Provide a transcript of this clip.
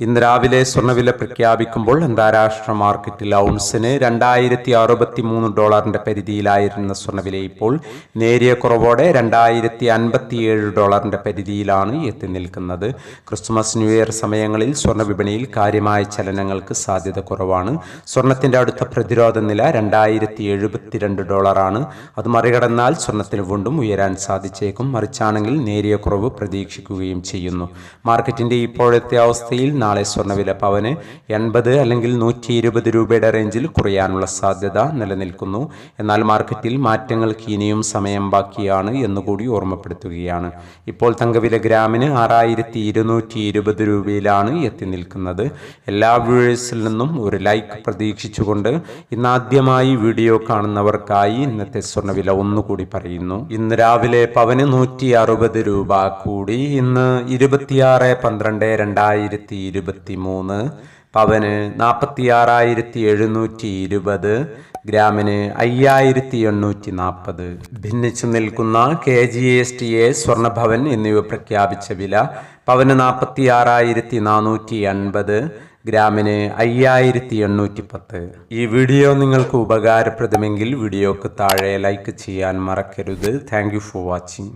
ഇന്ന് രാവിലെ സ്വർണവില പ്രഖ്യാപിക്കുമ്പോൾ അന്താരാഷ്ട്ര മാർക്കറ്റിൽ ഔൺസിന് രണ്ടായിരത്തി അറുപത്തി മൂന്ന് ഡോളറിന്റെ പരിധിയിലായിരുന്ന സ്വർണവില ഇപ്പോൾ നേരിയ കുറവോടെ രണ്ടായിരത്തി അൻപത്തിയേഴ് ഡോളറിന്റെ പരിധിയിലാണ് എത്തി നിൽക്കുന്നത്. ക്രിസ്മസ് ന്യൂ ഇയർ സമയങ്ങളിൽ സ്വർണ വിപണിയിൽ കാര്യമായ ചലനങ്ങൾക്ക് സാധ്യത കുറവാണ്. സ്വർണത്തിന്റെ അടുത്ത പ്രതിരോധ നില രണ്ടായിരത്തി എഴുപത്തിരണ്ട് ഡോളറാണ്. അത് മറികടന്നാൽ സ്വർണത്തിന് വീണ്ടും ഉയരാൻ സാധിച്ചേക്കും. മറിച്ചാണെങ്കിൽ നേരിയ കുറവ് പ്രതീക്ഷിക്കുകയും ചെയ്യുന്നു. മാർക്കറ്റിന്റെ ഇപ്പോഴത്തെ അവസ്ഥയിൽ നാളെ സ്വർണവില പവന് എൺപത് അല്ലെങ്കിൽ നൂറ്റി ഇരുപത് രൂപയുടെ റേഞ്ചിൽ കുറയാനുള്ള സാധ്യത നിലനിൽക്കുന്നു. എന്നാൽ മാർക്കറ്റിൽ മാറ്റങ്ങൾക്ക് ഇനിയും സമയം ബാക്കിയാണ് എന്നുകൂടി ഓർമ്മപ്പെടുത്തുകയാണ്. ഇപ്പോൾ തങ്കവില ഗ്രാമിന് ആറായിരത്തി ഇരുന്നൂറ്റി ഇരുപത് രൂപയിലാണ് എത്തി നിൽക്കുന്നത്. എല്ലാ വ്യൂവേഴ്സിൽ നിന്നും ഒരു ലൈക്ക് പ്രതീക്ഷിച്ചുകൊണ്ട് ഇന്നാദ്യമായി വീഡിയോ കാണുന്നവർക്കായി ഇന്നത്തെ സ്വർണവില ഒന്നുകൂടി പറയുന്നു. ഇന്ന് രാവിലെ പവന് നൂറ്റി അറുപത് രൂപ കൂടി ഇന്ന് ഇരുപത്തിയാറ് പന്ത്രണ്ട് രണ്ടായിരത്തി ഇരുപത്തി മൂന്ന് പവന് നാൽപ്പത്തി ആറായിരത്തി എഴുന്നൂറ്റി ഇരുപത് ഗ്രാമിന് അയ്യായിരത്തി എണ്ണൂറ്റി നാൽപ്പത് ഭിന്നിച്ചു നിൽക്കുന്ന K G S T A സ്വർണഭവൻ എന്നിവ പ്രഖ്യാപിച്ച വില പവന് നാൽപ്പത്തി ആറായിരത്തി നാനൂറ്റി എൺപത് ഗ്രാമിന് അയ്യായിരത്തി എണ്ണൂറ്റി പത്ത് ഈ വീഡിയോ നിങ്ങൾക്ക് ഉപകാരപ്രദമെങ്കിൽ വീഡിയോക്ക് താഴെ ലൈക്ക് ചെയ്യാൻ മറക്കരുത്. Thank for watching.